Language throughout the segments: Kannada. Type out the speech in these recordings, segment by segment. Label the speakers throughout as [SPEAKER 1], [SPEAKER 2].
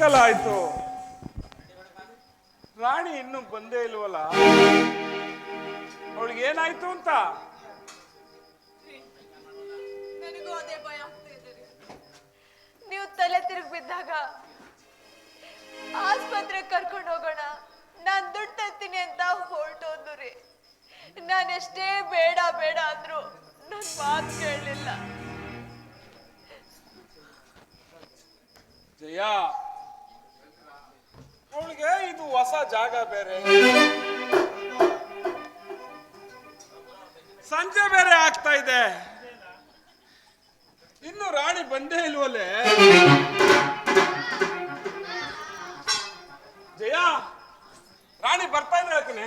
[SPEAKER 1] ಆಯ್ತು ರಾಣಿ ಇನ್ನೂ ಬಂದೇ ಇಲ್ವಲ್ಲ? ಅವಳಿಗೆ ಏನಾಯ್ತು ಅಂತ?
[SPEAKER 2] ನನಗೂ ಅದೇ ಭಯ ಆಗ್ತಾ ಇದೆ ನೀವು ತಲೆ ತಿರುಗಿ ಬಿದ್ದಾಗ ಆಸ್ಪತ್ರೆ ಕರ್ಕೊಂಡು ಹೋಗೋಣ. ನಾನ್ ದುಡ್ಡು ತರ್ತೀನಿ ಅಂತ ಹೊರಟೋದು ರೀ. ನಾನೆಷ್ಟೇ ಬೇಡ ಬೇಡ ಅಂದ್ರು ನನ್ ಮಾತು ಕೇಳಲಿಲ್ಲ.
[SPEAKER 1] ಜಯ ಅವಳಿಗೆ ಇದು ಹೊಸ ಜಾಗ ಬೇರೆ. ಸಂಜೆ ಬೇರೆ ಆಗ್ತಾ ಇದೆ. ಇನ್ನು ರಾಣಿ ಬಂದೇ ಇಲ್ವಲ್ಲೇ? ಜಯ, ರಾಣಿ ಬರ್ತಾ ಇದ್ರೆ ಯಾಕನೆ?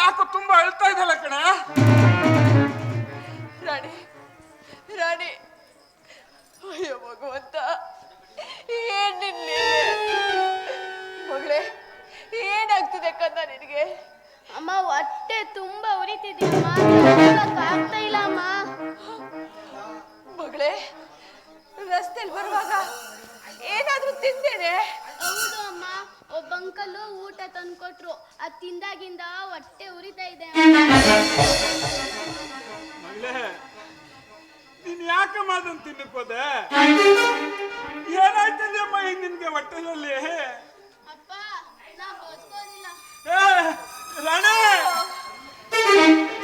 [SPEAKER 1] ಯಾಕೋ
[SPEAKER 3] ತುಂಬಾ
[SPEAKER 1] ಅಳ್ತಾ ಇದ್ದಲ್ಲ ಕಣೆ?
[SPEAKER 2] ರಾಣಿ ರಾಣಿ. ಅಯ್ಯೋ ಭಗವಂತ ಏನ್ ನಿನ್ ಮಗಳೇ ಏನಾಗ್ತಿದೆ ಕಂದ ನಿನಗೆ?
[SPEAKER 3] ಅಮ್ಮ ಹೊಟ್ಟೆ ತುಂಬಾ ಉರಿತಿದ್ದೀನಿ ಅಮ್ಮ. ಆಗ್ತಾ ಇಲ್ಲ
[SPEAKER 1] ಏನಾಯ್ತದಮ್ಮ ಈಗ ನಿನ್ಗೆ ಏ ರಾಣಿ.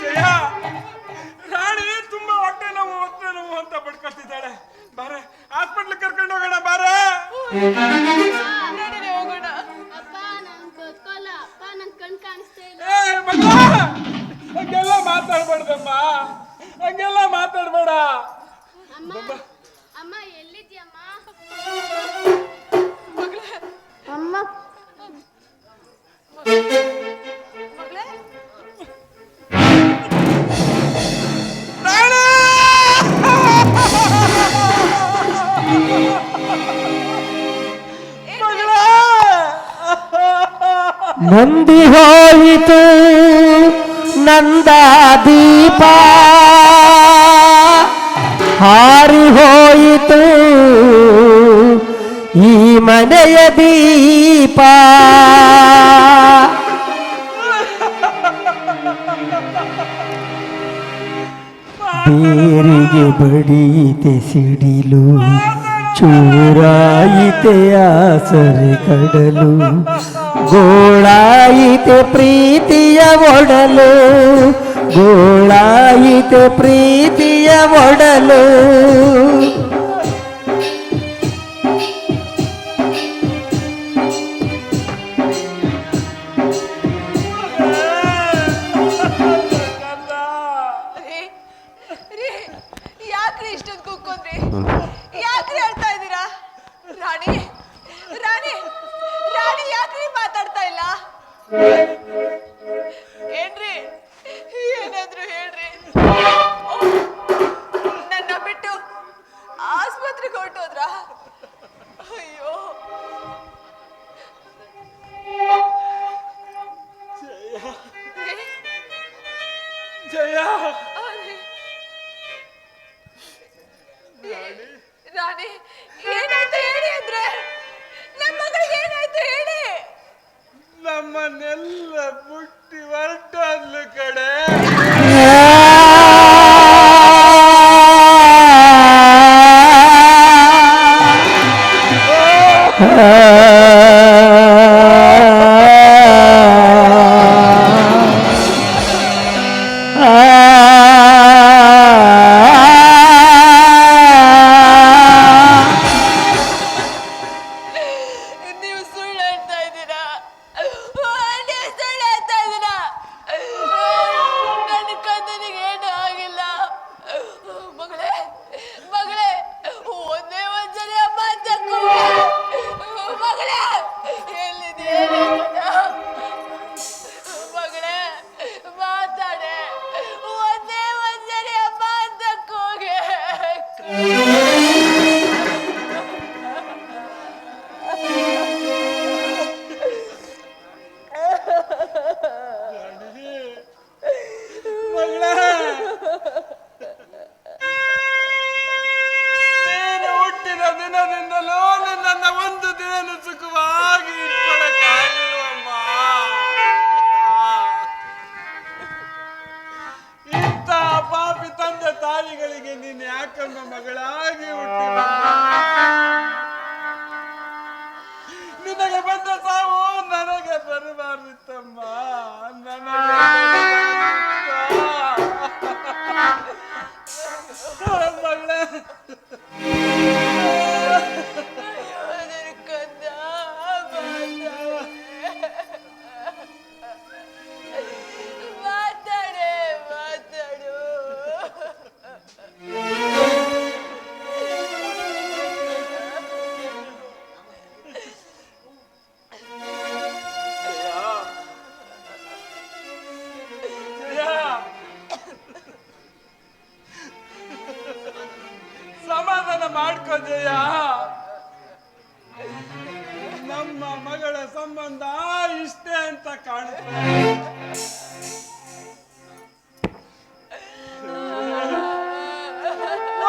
[SPEAKER 1] ಜಯ. ರಾಣಿ ತುಂಬಾ ಹೊಟ್ಟೆ ನೋವು ಹೊಟ್ಟೆ ನೋವು ಅಂತ ಬಡ್ಕೊಳ್ತಿದ್ದಾಳೆ ಬಾರೆ ಹಾಸ್ಪಿಟ್ಲ್ ಕರ್ಕೊಂಡು ಹೋಗೋಣ ಬಾರೆ.
[SPEAKER 2] ಹೋಗೋಣ.
[SPEAKER 1] ಹಂಗೆಲ್ಲ ಮಾತಾಡ್ಬಾರ್ದಮ್ಮ. ಹಂಗೆಲ್ಲ ಮಾತಾಡ್ಬೇಡ.
[SPEAKER 3] ಅಮ್ಮ ಅಮ್ಮ. ಎಲ್ಲಿದ್ಯಮ್ಮ
[SPEAKER 2] ಮಗಳೇ!
[SPEAKER 3] ಅಮ್ಮ
[SPEAKER 4] ನಂದಿ ಹೋಯಿತು ನಂದ ದೀಪ ಹಾರಿ ಹೋಯಿತು. ಈ ಮನೆಯ ದೀಪ. ಬೇರಿಗೆ ಬಡೀತೆ ಸಿಡಿಲು. ಚೂರಾಯಿತೆ ಆಸರೆ ಕಡಲು. ಗೋಳಾಯಿತೆ ಪ್ರೀತಿಯ ಒಡಲು. ಗೋಳಾಯಿತೆ ಪ್ರೀತಿಯ ಒಡಲು.
[SPEAKER 2] ಯಾಕ್ರಿ ಇಷ್ಟೊಂದು ಕೂಕೊಂಡ್ರಿ? ಯಾಕ್ರಿ ಹೇಳ್ತಾ ಇದ್ದೀರಾ? ರಾಣಿ ರಾಣಿ ರಾಣಿ ಯಾಕ್ರಿ ಮಾತಾಡ್ತಾ ಇಲ್ಲ?
[SPEAKER 1] ಜಯ.
[SPEAKER 2] ರಾಣಿ. ಏನಾಯ್ತು ಹೇಳಿ ಅಂದ್ರೆ? ನಮ್ಮ ಮಗಳಿಗೆ ಏನಾಯ್ತು ಹೇಳಿ?
[SPEAKER 1] ನಮ್ಮನ್ನೆಲ್ಲ ಬುಟ್ಟಿ ಹೊರಟದ್ಲು ಕಡೆ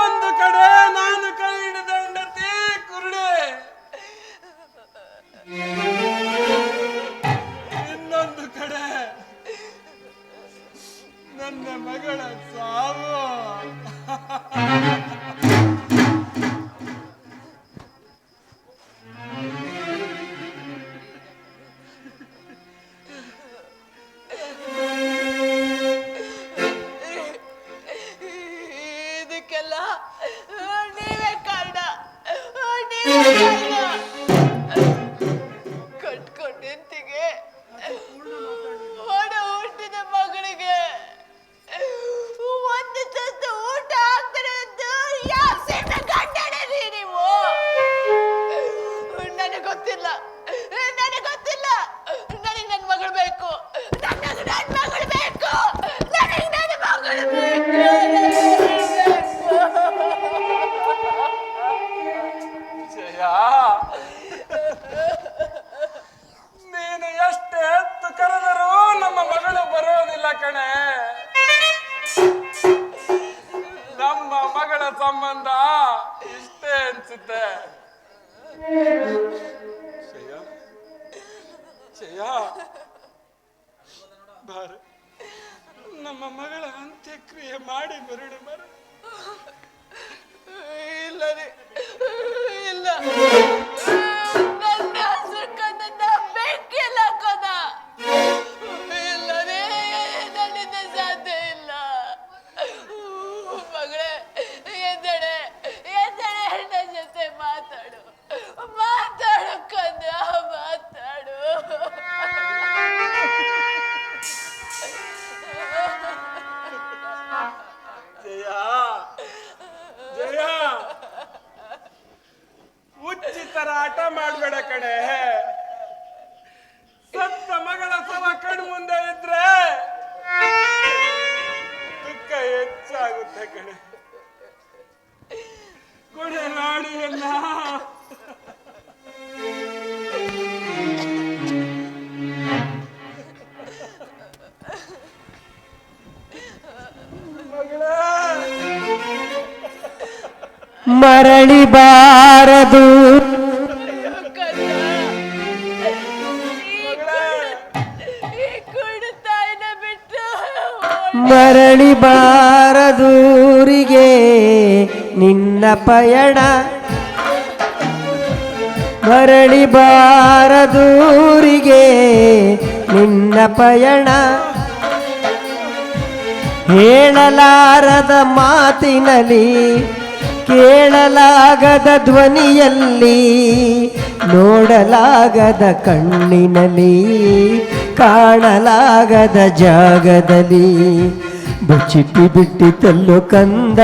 [SPEAKER 1] ಒಂದು ಕಡೆ ನಾನು ಕೈ ಹಿಡಿದ ಹೆಂಡತಿ ಕುರುಡೆ. ಇನ್ನೊಂದು ಕಡೆ ನನ್ನ ಮಗಳ ಸಾವು.
[SPEAKER 2] ನೀವೇ ಕಾರಣ ಕಟ್ಕೊಂಡ್ ಹೆಂಡ್ತಿಗೆ ಒಡ ಹುಟ್ಟಿದ ಮಗಳಿಗೆ. ಒಂದು ತುತ್ತು ಊಟ ಅಂತ ಯಾವ ಸಿಟ್ಟ ಗಂಡನೇ ನೀವು? ಗೊತ್ತಿಲ್ಲ ನನಗೆ
[SPEAKER 1] மாடு முருடு மருந்து ಆಟ ಮಾಡ್ಬೇಡ ಕಣೆ. ಸತ್ತ ಮಗಳ ಸವ ಕಣ್ ಮುಂದೆ ಇದ್ರೆ ದುಃಖ ಹೆಚ್ಚಾಗುತ್ತೆ ಕಣೆ. ಕೊಡೆ ಎಲ್ಲ
[SPEAKER 4] ಮರಳಿ ಬಾರದು ಮರಳಿ ಬಾರದೂರಿಗೆ ನಿನ್ನ ಪಯಣ. ಮರಳಿ ಬಾರದೂರಿಗೆ ನಿನ್ನ ಪಯಣ. ಹೇಳಲಾರದ ಮಾತಿನಲ್ಲಿ ಕೇಳಲಾಗದ ಧ್ವನಿಯಲ್ಲಿ ನೋಡಲಾಗದ ಕಣ್ಣಿನಲ್ಲಿ. ಕಾಣಲಾಗದ ಜಾಗದಲ್ಲಿ ಬಚ್ಚಿಟ್ಟಿ ಬಿಟ್ಟಿತಲ್ಲೋ ಕಂದ.